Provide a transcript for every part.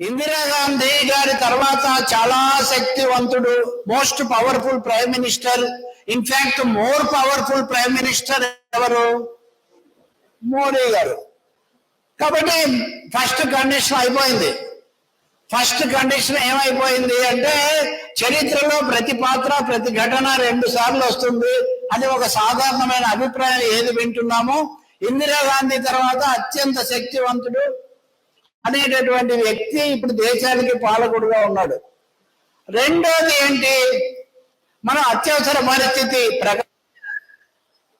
ఇందిరాగాంధీ గారి తర్వాత చాలా శక్తివంతుడు most powerful prime minister in fact more powerful prime minister ఎవరు? మోడీ గారు. కాబట్టి ఫస్ట్ కండిషన్ అయిపోయింది. ఫస్ట్ కండిషన్ ఏమైపోయింది అంటే చరిత్రలో ప్రతి పాత్ర ప్రతి ఘటన రెండు సార్లు వస్తుంది. అది ఒక సాధారణమైన అభిప్రాయం ఏది వింటున్నామో? ఇందిరాగాంధీ తర్వాత అత్యంత శక్తివంతుడు అనేటటువంటి వ్యక్తి ఇప్పుడు దేశానికి పాలకుడుగా ఉన్నాడు. రెండోది ఏంటి? మన అత్యవసర పరిస్థితి ప్రక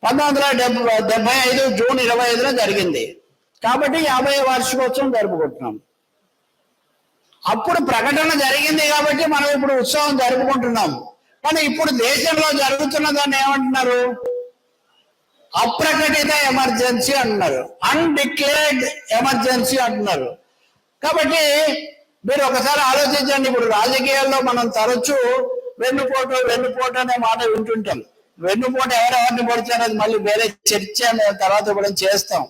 పంతొమ్మిది వందల డెబ్బై డెబ్బై ఐదు జూన్ ఇరవై ఐదులో జరిగింది. కాబట్టి యాభై వార్షికోత్సవం జరుపుకుంటున్నాం. అప్పుడు ప్రకటన జరిగింది కాబట్టి మనం ఇప్పుడు ఉత్సవం జరుపుకుంటున్నాం. కానీ ఇప్పుడు దేశంలో జరుగుతున్న దాన్ని ఏమంటున్నారు? అప్రకటిత ఎమర్జెన్సీ అంటున్నారు. అన్డిక్లేర్డ్ ఎమర్జెన్సీ అంటున్నారు. కాబట్టి మీరు ఒకసారి ఆలోచించండి. ఇప్పుడు రాజకీయాల్లో మనం తరచూ వెన్నుపోటు వెన్నుపోటు అనే మాట వింటుంటాం. వెన్నుపోటు ఎవరెవరిని పొడిచారో అది మళ్ళీ వేరే చర్చ మేము తర్వాత కూడా చేస్తాం.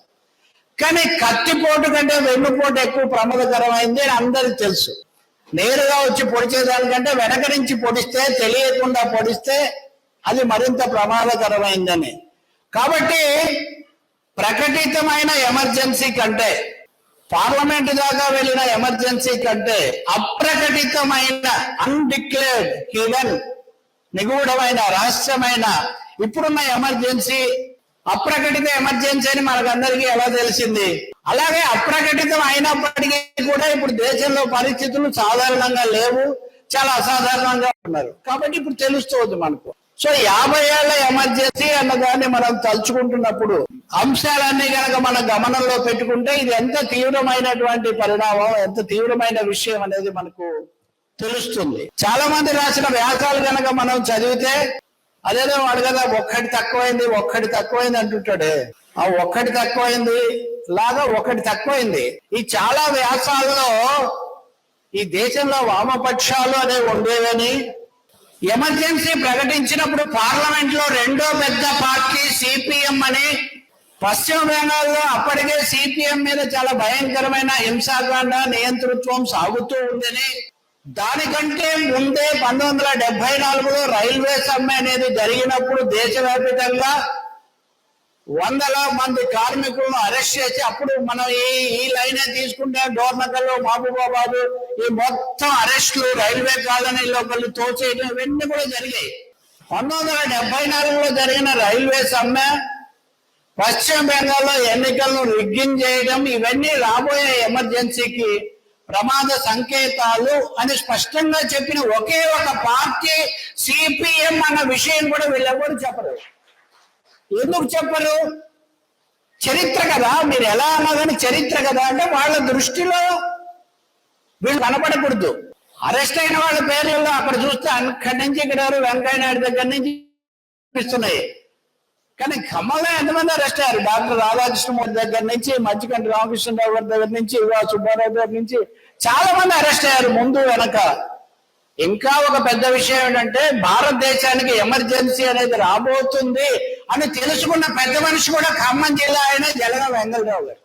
కానీ కత్తిపోటు కంటే వెన్నుపోటు ఎక్కువ ప్రమాదకరమైంది అని అందరికి తెలుసు. నేరుగా వచ్చి పొడిచేదానికంటే వెనక నుంచి పొడిస్తే తెలియకుండా పొడిస్తే అది మరింత ప్రమాదకరమైందని. కాబట్టి ప్రకటితమైన ఎమర్జెన్సీ కంటే పార్లమెంట్ దాకా వెళ్ళిన ఎమర్జెన్సీ కంటే అప్రకటితమైన అన్డిక్లేర్డ్ హిడెన్ నిగూఢమైన రహస్యమైన ఇప్పుడున్న ఎమర్జెన్సీ అప్రకటిత ఎమర్జెన్సీ అని మనకందరికీ ఎలా తెలిసింది? అలాగే అప్రకటితం అయినప్పటికీ కూడా ఇప్పుడు దేశంలో పరిస్థితులు సాధారణంగా లేవు చాలా అసాధారణంగా ఉన్నారు. కాబట్టి ఇప్పుడు తెలుస్తుంది మనకు. సో యాభై ఏళ్ళ ఎమర్జెన్సీ అన్న దాన్ని మనం తలుచుకుంటున్నప్పుడు అంశాలన్నీ కనుక మన గమనంలో పెట్టుకుంటే ఇది ఎంత తీవ్రమైనటువంటి పరిణామం ఎంత తీవ్రమైన విషయం అనేది మనకు తెలుస్తుంది. చాలా మంది రాసిన వ్యాసాలు కనుక మనం చదివితే అదేదో వాడు కదా ఒక్కటి తక్కువైంది ఒక్కటి తక్కువైంది అంటుంటాడే. ఆ ఒక్కటి తక్కువైంది లాగా ఒకటి తక్కువైంది. ఈ చాలా వ్యాసాల్లో ఈ దేశంలో వామపక్షాలు అనేవి ఉండేవని ఎమర్జెన్సీ ప్రకటించినప్పుడు పార్లమెంట్లో రెండో పెద్ద పార్టీ సిపిఎం అని పశ్చిమ బెంగాల్లో అప్పటికే సిపిఎం మీద చాలా భయంకరమైన హింసాకాండ నియంతృత్వం సాగుతూ ఉందని దానికంటే ముందే పంతొమ్మిది వందల డెబ్బై నాలుగులో రైల్వే సమ్మె అనేది జరిగినప్పుడు దేశవ్యాప్తంగా వందల మంది కార్మికులను అరెస్ట్ చేసి అప్పుడు మనం ఈ ఈ లైనే తీసుకుంటే డోర్నకల్ మహబూబాబాద్ ఈ మొత్తం అరెస్టులు రైల్వే కాలనీలో లోపల తోచేయడం ఇవన్నీ కూడా జరిగాయి. పంతొమ్మిది వందల డెబ్బై నాలుగులో జరిగిన రైల్వే సమ్మె పశ్చిమ బెంగాల్లో ఎన్నికలను రిగ్గింగ్ చేయడం ఇవన్నీ రాబోయే ఎమర్జెన్సీకి ప్రమాద సంకేతాలు అని స్పష్టంగా చెప్పిన ఒకే ఒక పార్టీ సిపిఎం అన్న విషయం కూడా వీళ్ళెవరు చెప్పరు. ఎందుకు చెప్పరు? చరిత్ర కదా. మీరు ఎలా అన్నా కానీ చరిత్ర కదా అంటే వాళ్ళ దృష్టిలో వీళ్ళు కనపడకూడదు. అరెస్ట్ అయిన వాళ్ళ పేర్లలో అక్కడ చూస్తే అక్కడి నుంచి ఇక్కడ వెంకయ్య నాయుడు దగ్గర నుంచి కనిపిస్తున్నాయి. కానీ ఖమ్మంలో ఎంతమంది అరెస్ట్ అయ్యారు? డాక్టర్ రాధాకృష్ణమూర్తి దగ్గర నుంచి మధ్యకంటి రామకృష్ణరావు గారి దగ్గర నుంచి సుబ్బారావు దగ్గర నుంచి చాలా మంది అరెస్ట్ అయ్యారు ముందు వెనక. ఇంకా ఒక పెద్ద విషయం ఏంటంటే భారతదేశానికి ఎమర్జెన్సీ అనేది రాబోతుంది అని తెలుసుకున్న పెద్ద మనిషి కూడా ఖమ్మం జిల్లా అయిన జలగం వెంగళరావు గారు.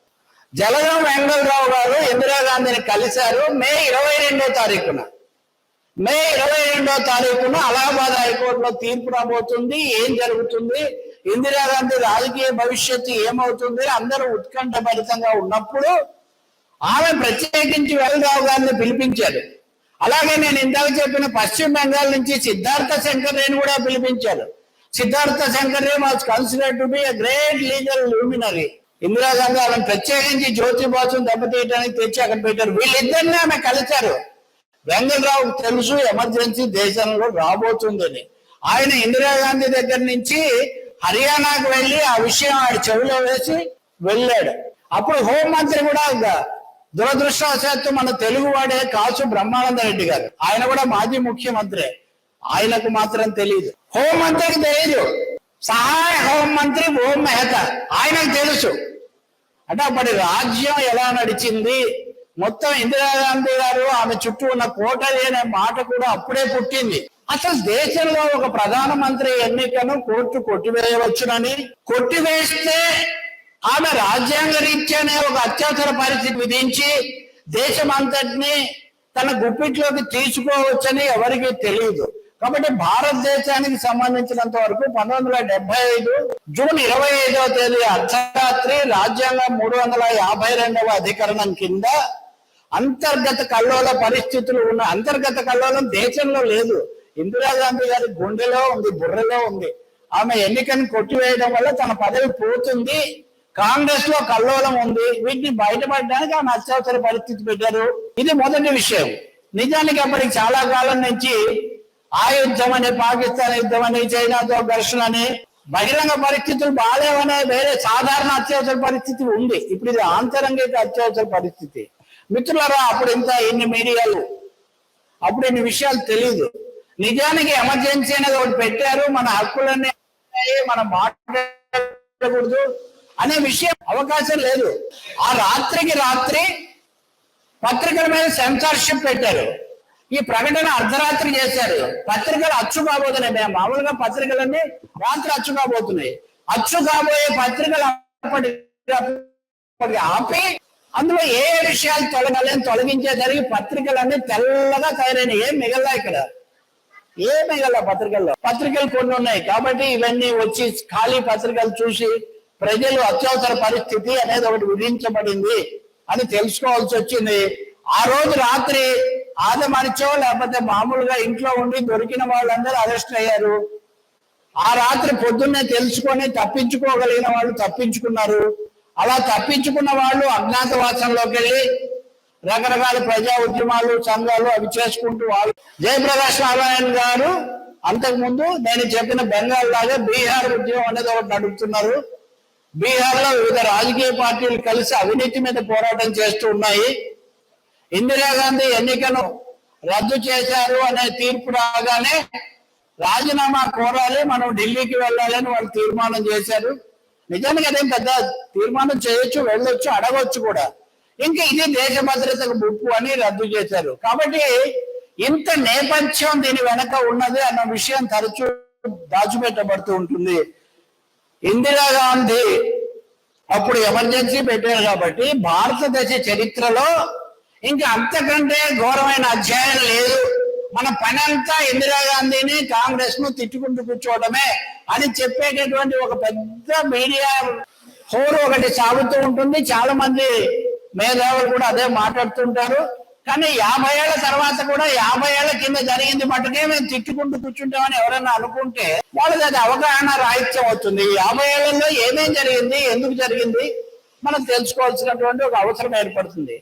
జలగం వెంగళరావు గారు ఇందిరాగాంధీని కలిశారు మే ఇరవై రెండో తారీఖున. మే ఇరవై రెండో తారీఖున అలహాబాద్ హైకోర్టులో తీర్పు రాబోతుంది. ఏం జరుగుతుంది? ఇందిరాగాంధీ రాజకీయ భవిష్యత్తు ఏమవుతుంది? అందరూ ఉత్కంఠభరితంగా ఉన్నప్పుడు ఆమె ప్రత్యేకించి వెంగళరావు గారిని పిలిపించారు. అలాగే నేను ఇందాక చెప్పిన పశ్చిమ బెంగాల్ నుంచి సిద్ధార్థ శంకర్ రేని కూడా పిలిపించారు Siddhartha Shankar Ray was consider to be a great legal luminary Indira Gandhi ఆమెను ప్రత్యేకించి జ్యోతి బాసును దెబ్బతీయడానికి తెచ్చి అక్కడ పెట్టారు. వీళ్ళిద్దరిని ఆమె కలిశారు. వెంగళరావు తెలుసు ఎమర్జెన్సీ దేశంలో రాబోతుందని. ఆయన ఇందిరాగాంధీ దగ్గర నుంచి హర్యానాకు వెళ్ళి ఆ విషయం ఆడి చెవిలో వేసి వెళ్ళాడు. అప్పుడు హోంమంత్రి కూడా దురదృష్టవశాత్తు మన తెలుగు వాడే కాసు బ్రహ్మానంద రెడ్డి గారు. ఆయన కూడా మాజీ ముఖ్యమంత్రి. ఆయనకు మాత్రం తెలియదు హోంమంత్రికి తెలియదు సహాయ హోంమంత్రి ఓం మెహతా. ఆయనకు తెలుసు. అంటే అప్పటి రాజ్యం ఎలా నడిచింది? మొత్తం ఇందిరాగాంధీ గారు ఆమె చుట్టూ ఉన్న కోటలి అనే మాట కూడా అప్పుడే పుట్టింది. అసలు దేశంలో ఒక ప్రధానమంత్రి ఎన్నికను కోర్టు కొట్టివేయవచ్చునని? కొట్టివేస్తే ఆమె రాజ్యాంగ రీత్యానే ఒక అత్యవసర పరిస్థితి విధించి దేశం అంతటిని తన గుప్పిట్లోకి తీసుకోవచ్చని ఎవరికీ తెలియదు. కాబట్టి భారతదేశానికి సంబంధించినంత వరకు పంతొమ్మిది వందల డెబ్బై ఐదు జూన్ ఇరవై ఐదవ తేదీ అర్ధరాత్రి రాజ్యాంగం మూడు వందల యాభై రెండవ అధికరణం కింద అంతర్గత కల్లోల పరిస్థితులు ఉన్న అంతర్గత కల్లోలం దేశంలో లేదు. ఇందిరాగాంధీ గారి గుండెలో ఉంది బుర్రలో ఉంది. ఆమె ఎన్నికను కొట్టివేయడం వల్ల తన పదవి పోతుంది. కాంగ్రెస్లో కల్లోలం ఉంది వీటిని బయటపడడానికి ఆమె అత్యవసర పరిస్థితి పెట్టారు. ఇది మొదటి విషయం. నిజానికి అప్పటికి చాలా కాలం నుంచి ఆ యుద్ధం అని పాకిస్తాన్ యుద్ధం అని చైనాతో ఘర్షణ అని బహిరంగ పరిస్థితులు బాగాలేవనే వేరే సాధారణ అత్యవసర పరిస్థితి ఉంది. ఇప్పుడు ఇది ఆంతరంగిక అత్యవసర పరిస్థితి. మిత్రులరా అప్పుడు ఇంత ఇన్ని మీడియాలు అప్పుడు ఇన్ని విషయాలు తెలియదు నిజానికి ఎమర్జెన్సీ అనేది ఒకటి పెట్టారు. మన హక్కులన్నీ మన మనం మాట్లాడకూడదు. అనే విషయం అవకాశం లేదు. ఆ రాత్రికి రాత్రి పత్రికల మీద సెన్సార్షిప్ పెట్టారు. ఈ ప్రకటన అర్ధరాత్రి చేశారు. పత్రికలు అచ్చు కాబోతున్నాయి మేము మామూలుగా పత్రికలన్నీ రాత్రి అచ్చు కాబోతున్నాయి అచ్చు కాబోయే పత్రికలు అప్పటి ఆపి అందులో ఏ విషయాలు తొలగాలని తొలగించేసరికి పత్రికలన్నీ తెల్లగా తయారైన ఏం మిగల్లా ఇక్కడ? ఏ మిగల పత్రికల్లో? పత్రికలు కొన్ని ఉన్నాయి కాబట్టి ఇవన్నీ వచ్చి ఖాళీ పత్రికలు చూసి ప్రజలు అత్యవసర పరిస్థితి అనేది ఒకటి విధించబడింది అని తెలుసుకోవాల్సి వచ్చింది. ఆ రోజు రాత్రి ఆదమనిచో లేకపోతే మామూలుగా ఇంట్లో ఉండి దొరికిన వాళ్ళందరూ అరెస్ట్ అయ్యారు. ఆ రాత్రి పొద్దున్నే తెలుసుకొని తప్పించుకోగలిగిన వాళ్ళు తప్పించుకున్నారు. అలా తప్పించుకున్న వాళ్ళు అజ్ఞాతవాసంలోకి వెళ్ళి రకరకాల ప్రజా ఉద్యమాలు సంఘాలు అవి చేసుకుంటూ వాళ్ళు జయప్రకాష్ నారాయణ గారు అంతకుముందు నేను చెప్పిన బెంగాల్ లాగా బీహార్ ఉద్యమం అనేది ఒకటి నడుపుతున్నారు. బీహార్లో వివిధ రాజకీయ పార్టీలు కలిసి అవినీతి మీద పోరాటం చేస్తూ ఉన్నాయి. ఇందిరాగాంధీ ఎన్నికను రద్దు చేశారు అనే తీర్పు రాగానే రాజీనామా కోరాలి మనం ఢిల్లీకి వెళ్ళాలి అని వాళ్ళు తీర్మానం చేశారు. నిజానికి అదేం పెద్ద తీర్మానం చేయొచ్చు వెళ్ళొచ్చు అడగొచ్చు కూడా. ఇంకా ఇది దేశ భద్రతకు ముప్పు అని రద్దు చేశారు. కాబట్టి ఇంత నేపథ్యం దీని వెనక ఉన్నది అన్న విషయం తరచూ దాచిపెట్టబడుతూ ఉంటుంది. ఇందిరాగాంధీ అప్పుడు ఎమర్జెన్సీ పెట్టారు కాబట్టి భారతదేశ చరిత్రలో ఇంకా అంతకంటే ఘోరమైన అధ్యాయం లేదు. మన పని అంతా ఇందిరాగాంధీని కాంగ్రెస్ను తిట్టుకుంటూ కూర్చోవడమే. అని చెప్పేటటువంటి ఒక పెద్ద మీడియా హోరు ఒకటి సాగుతూ ఉంటుంది. చాలా మంది మేధావులు కూడా అదే మాట్లాడుతుంటారు. కానీ యాభై ఏళ్ళ తర్వాత కూడా యాభై ఏళ్ళ కింద జరిగింది మటుకే మేము తిట్టుకుంటూ కూర్చుంటామని ఎవరైనా అనుకుంటే వాళ్ళకి అది అవగాహన రాహిత్యం అవుతుంది. యాభై ఏళ్ళలో ఏమేం జరిగింది ఎందుకు జరిగింది మనం తెలుసుకోవాల్సినటువంటి ఒక అవసరం ఏర్పడుతుంది.